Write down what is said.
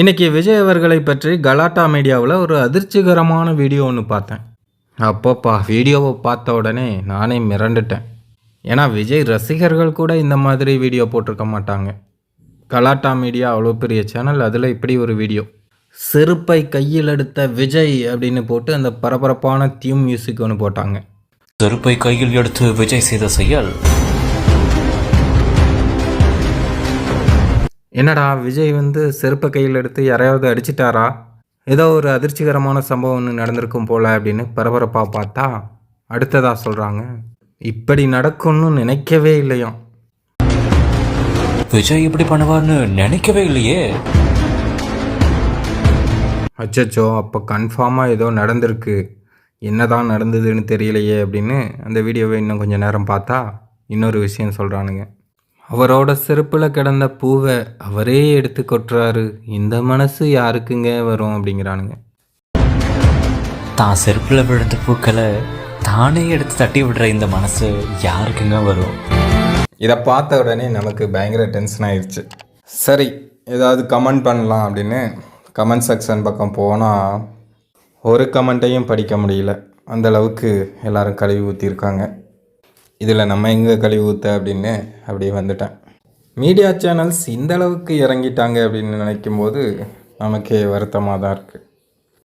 இன்றைக்கி விஜய் அவர்களை பற்றி கலாட்டா மீடியாவில் ஒரு அதிர்ச்சிகரமான வீடியோ ஒன்று பார்த்தேன். அப்போப்பா வீடியோவை பார்த்த உடனே நானே மிரண்டுட்டேன். ஏன்னா விஜய் ரசிகர்கள் கூட இந்த மாதிரி வீடியோ போட்டிருக்க மாட்டாங்க. கலாட்டா மீடியா அவ்வளோ பெரிய சேனல் அதில் இப்படி ஒரு வீடியோ. செருப்பை கையில் எடுத்த விஜய் அப்படின்னு போட்டு அந்த பரபரப்பான தீம் மியூசிக் ஒன்று போட்டாங்க. செருப்பை கையில் எடுத்து விஜய் செய்த செயல் என்னடா விஜய் வந்து செருப்பை கையில் எடுத்து யாரையாவது அடிச்சிட்டாரா? ஏதோ ஒரு அதிர்ச்சிகரமான சம்பவம் ஒன்று நடந்திருக்கும் போல அப்படின்னு பரபரப்பாக பார்த்தா அடுத்ததாக சொல்கிறாங்க இப்படி நடக்கும்னு நினைக்கவே இல்லையாம் விஜய் இப்படி பண்ணுவார்னு நினைக்கவே இல்லையே. அச்சச்சோ அப்போ கன்ஃபார்மாக ஏதோ நடந்திருக்கு. என்னதான் நடந்ததுன்னு தெரியலையே அப்படின்னு அந்த வீடியோவை இன்னும் கொஞ்சம் நேரம் பார்த்தா இன்னொரு விஷயம் சொல்கிறானுங்க அவரோட செருப்பில் கிடந்த பூவை அவரே எடுத்து கொட்டுறாரு. இந்த மனசு யாருக்குங்க வரும் அப்படிங்கிறானுங்க. தான் செருப்புல விழுந்த பூக்களை தானே எடுத்து தட்டி விடுற இந்த மனசு யாருக்குங்க வரும்? இதை பார்த்த உடனே நமக்கு பயங்கர டென்ஷன் ஆயிடுச்சு சரி ஏதாவது கமெண்ட் பண்ணலாம் அப்படின்னு கமெண்ட் செக்ஷன் பக்கம் போனால் ஒரு கமெண்ட்டையும் படிக்க முடியல. அந்த அளவுக்கு எல்லாரும் கழுவி ஊற்றிருக்காங்க இதில் நம்ம எங்கே கழிவு ஊற்ற அப்படின்னு அப்படியே வந்துட்டேன். மீடியா சேனல்ஸ் இந்த அளவுக்கு இறங்கிட்டாங்க அப்படின்னு நினைக்கும் போது நமக்கே வருத்தமாக தான் இருக்குது